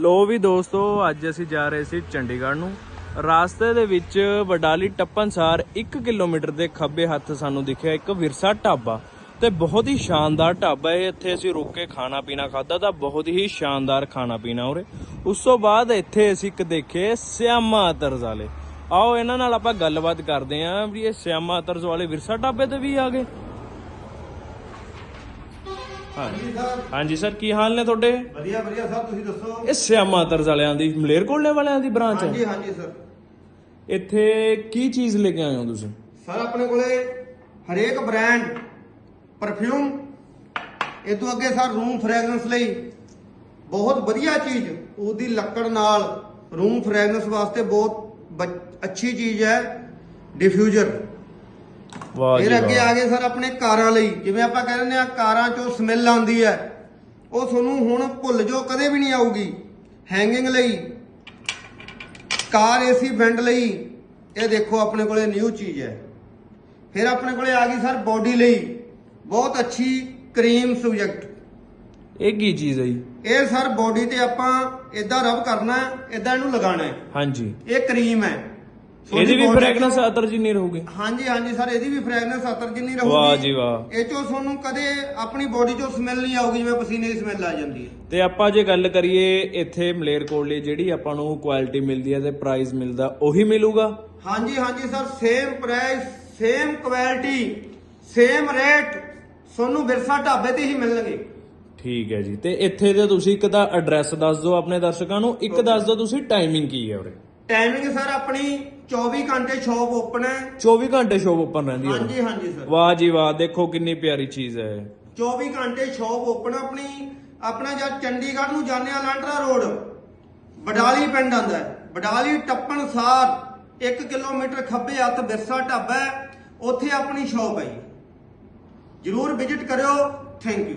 ਲੋ ਵੀ ਦੋਸਤੋ, ਅੱਜ ਅਸੀਂ ਜਾ ਰਹੇ ਸੀ ਚੰਡੀਗੜ੍ਹ ਨੂੰ। ਰਾਸਤੇ ਦੇ ਵਿੱਚ ਵਡਾਲੀ ਟੱਪਣਸਾਰ 1 ਕਿਲੋਮੀਟਰ ਦੇ ਖੱਬੇ ਹੱਥ ਸਾਨੂੰ ਦਿਖਿਆ ਇੱਕ ਵਿਰਸਾ ਢਾਬਾ। ਤੇ ਬਹੁਤ ਹੀ ਸ਼ਾਨਦਾਰ ਢਾਬਾ ਹੈ ਇੱਥੇ ਅਸੀਂ ਰੁਕ ਕੇ ਖਾਣਾ ਪੀਣਾ ਖਾਦਾ ਤਾਂ ਬਹੁਤ ਹੀ ਸ਼ਾਨਦਾਰ ਖਾਣਾ ਪੀਣਾ ਉਰੇ। ਉਸ ਤੋਂ ਬਾਅਦ ਇੱਥੇ ਅਸੀਂ ਇੱਕ ਦੇਖੇ ਸਿਆਮਾ ਅਤਰਜ਼ ਵਾਲੇ। ਆਓ, ਇਹਨਾਂ ਨਾਲ ਆਪਾਂ ਗੱਲਬਾਤ ਕਰਦੇ ਆਂ ਵੀ ਇਹ ਸਿਆਮਾ ਅਤਰਜ ਵਾਲੇ ਵਿਰਸਾ ਢਾਬੇ ਤੇ ਵੀ ਆ ਗਏ। ਹਾਂਜੀ। ਹਾਂਜੀ ਸਰ ਕੀ ਹਾਲ ਨੇ ਤੁਹਾਡੇ? ਵਧੀਆ ਵਧੀਆ ਸਰ ਤੁਸੀਂ ਦੱਸੋ? ਇਹ ਸਿਆਮਾ ਤਰਜ਼ ਵਾਲਿਆਂ ਦੀ ਮਲੇਰਕੋਟਲੇ ਵਾਲਿਆਂ ਦੀ ਬ੍ਰਾਂਚ ਹੈ? ਹਾਂਜੀ ਹਾਂਜੀ ਸਰ। ਇੱਥੇ ਕੀ ਚੀਜ਼ ਲੈ ਕੇ ਆਏ ਹੋ ਤੁਸੀਂ? ਸਰ ਆਪਣੇ ਕੋਲੇ ਹਰੇਕ ਬ੍ਰਾਂਡ ਪਰਫਿਊਮ ਇਹ ਤੋਂ ਅੱਗੇ ਸਰ ਰੂਮ ਫ੍ਰੈਗਰੈਂਸ ਲਈ ਬਹੁਤ ਵਧੀਆ ਚੀਜ਼ ਉਹਦੀ ਲੱਕੜ ਨਾਲ ਰੂਮ ਫ੍ਰੈਗਰੈਂਸ ਵਾਸਤੇ ਬਹੁਤ ਅੱਛੀ ਚੀਜ਼ ਹੈ ਡਿਫਿਊਜ਼ਰ ਵਾਹ ਜੀ ਫਿਰ ਅੱਗੇ। ਆ ਗਏ ਸਰ ਆਪਣੇ ਕਾਰਾਂ ਲਈ। ਜਿਵੇਂ ਆਪਾਂ ਕਹਿੰਦੇ ਆ ਕਾਰਾਂ ਚੋਂ ਸਮੈਲ ਆਉਂਦੀ ਹੈ ਉਹ ਤੁਹਾਨੂੰ ਹੁਣ ਭੁੱਲ ਜਾਓ ਕਦੇ ਵੀ ਨਹੀਂ ਆਊਗੀ। ਹੈਂਗਿੰਗ ਲਈ ਕਾਰ ਏਸੀ ਵੈਂਟ ਲਈ ਇਹ ਦੇਖੋ ਆਪਣੇ ਕੋਲੇ ਨਿਊ ਚੀਜ਼ ਹੈ। ਫਿਰ ਆਪਣੇ ਕੋਲੇ ਆ ਗਈ ਸਰ ਬੋਡੀ ਲਈ। ਬਹੁਤ ਅੱਛੀ ਕਰੀਮ ਸਬਜੈਕਟ ਇਹ ਕੀ ਚੀਜ਼ ਹੈ ਜੀ? ਇਹ ਸਰ ਬੋਡੀ ਤੇ ਆਪਾਂ ਇਦਾਂ ਰਬ ਕਰਨਾ ਇਦਾਂ ਇਹਨੂੰ ਲਗਾਉਣਾ ਹੈ। ਹਾਂਜੀ। ਇਹ ਕਰੀਮ ਹੈ। ਇਹਦੀ ਵੀ ਫ੍ਰੈਗਨੈਂਸ ਅਤਰ ਜਿੰਨੀ ਰਹੂਗੀ। ਹਾਂਜੀ ਹਾਂਜੀ ਸਰ ਇਹਦੀ ਵੀ ਫ੍ਰੈਗਨੈਂਸ ਅਤਰ ਜਿੰਨੀ ਰਹੂਗੀ। ਵਾਹ ਜੀ ਵਾਹ। ਇਹ ਚੋਂ ਤੁਹਾਨੂੰ ਕਦੇ ਆਪਣੀ ਬੋਡੀ ਚੋਂ ਸਮੈਲ ਨਹੀਂ ਆਊਗੀ ਜਿਵੇਂ ਪਸੀਨੇ ਦੀ ਸਮੈਲ ਆ ਜਾਂਦੀ ਹੈ। ਤੇ ਆਪਾਂ ਜੇ ਗੱਲ ਕਰੀਏ ਇੱਥੇ ਮਲੇਰਕੋਟਲੇ ਜਿਹੜੀ ਆਪਾਂ ਨੂੰ ਕੁਆਲਿਟੀ ਮਿਲਦੀ ਹੈ ਤੇ ਪ੍ਰਾਈਸ ਮਿਲਦਾ ਉਹੀ ਮਿਲੂਗਾ? ਹਾਂਜੀ ਹਾਂਜੀ sir same price same quality same rate ਤੁਹਾਨੂੰ ਵਿਰਸਾ ਢਾਬੇ ਤੇ ਹੀ ਮਿਲਣਗੇ। ਠੀਕ ਹੈ ਜੀ। ਤੇ ਇੱਥੇ ਦੇ ਤੁਸੀਂ ਇੱਕ ਤਾਂ ਐਡਰੈਸ ਦੱਸ ਦਿਓ ਆਪਣੇ ਦਰਸ਼ਕਾਂ ਨੂੰ ਇੱਕ ਦੱਸ ਦਿਓ ਤੁਸੀਂ ਟਾਈਮਿੰਗ ਕੀ ਹੈ ਉਰੇ। ਟਾਈਮਿੰਗ ਸਰ ਆਪਣੀ 24 ਘੰਟੇ ਸ਼ਾਪ ਓਪਨ ਹੈ। 24 ਘੰਟੇ ਸ਼ੋਪ ਓਪਨ ਰਹਿੰਦੀ ਹੈ। ਹਾਂਜੀ ਹਾਂਜੀ ਸਰ। ਵਾਹ ਜੀ ਵਾਹ ਦੇਖੋ ਕਿੰਨੀ ਪਿਆਰੀ ਚੀਜ਼ ਹੈ। 24 ਘੰਟੇ ਸ਼ਾਪ ਓਪਨ ਆਪਣੀ। ਆਪਣਾ ਜਦ ਚੰਡੀਗੜ੍ਹ ਨੂੰ ਜਾਂਦੇ ਆ ਲਾਂਟਰਾ ਰੋਡ ਬਡਾਲੀ ਪਿੰਡ ਆਂਦਾ ਹੈ। ਬਡਾਲੀ ਟੱਪਣ ਸਾਰ 1 ਕਿਲੋਮੀਟਰ ਖੱਬੇ ਹੱਥ ਬਿਰਸਾ ਢਾਬਾ ਹੈ। ਉੱਥੇ ਆਪਣੀ ਸ਼ਾਪ ਹੈ ਜੀ। ਜਰੂਰ ਵਿਜ਼ਿਟ ਕਰਿਓ। Thank you